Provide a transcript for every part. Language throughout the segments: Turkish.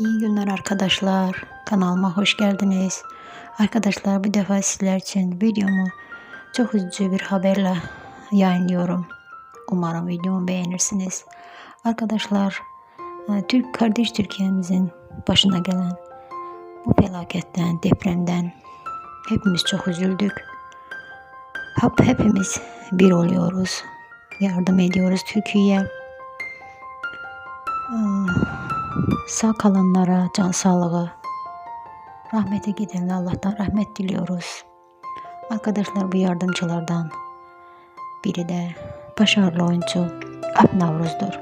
İyi günler arkadaşlar. Kanalıma hoş geldiniz. Arkadaşlar bu defa sizler için videomu çok üzücü bir haberle yayınlıyorum. Umarım videomu beğenirsiniz. Arkadaşlar e, Türk kardeş Türkiye'mizin başına gelen bu felaketten, depremden hepimiz çok üzüldük. Hep hepimiz bir oluyoruz. Yardım ediyoruz Türkiye'ye. Sağ kalanlara can sağlığı, rahmete gidenlere Allah'tan rahmet diliyoruz. Arkadaşlar bu yardımcılardan biri de başarılı oyuncu Alp Navruz'dur.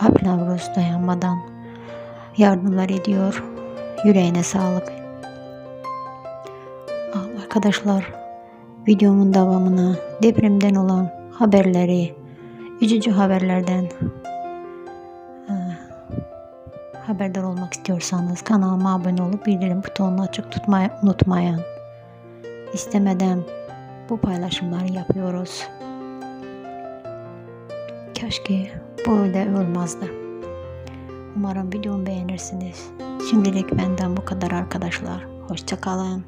Alp Navruz dayanmadan yardımlar ediyor. Yüreğine sağlık. Arkadaşlar videomun devamını depremden olan haberleri, üzücü haberlerden haberdar olmak istiyorsanız kanalıma abone olup bildirim butonunu açık tutmayı unutmayın. İstemeden bu paylaşımları yapıyoruz. Keşke böyle olmazdı. Umarım videomu beğenirsiniz. Şimdilik benden bu kadar arkadaşlar. Hoşçakalın.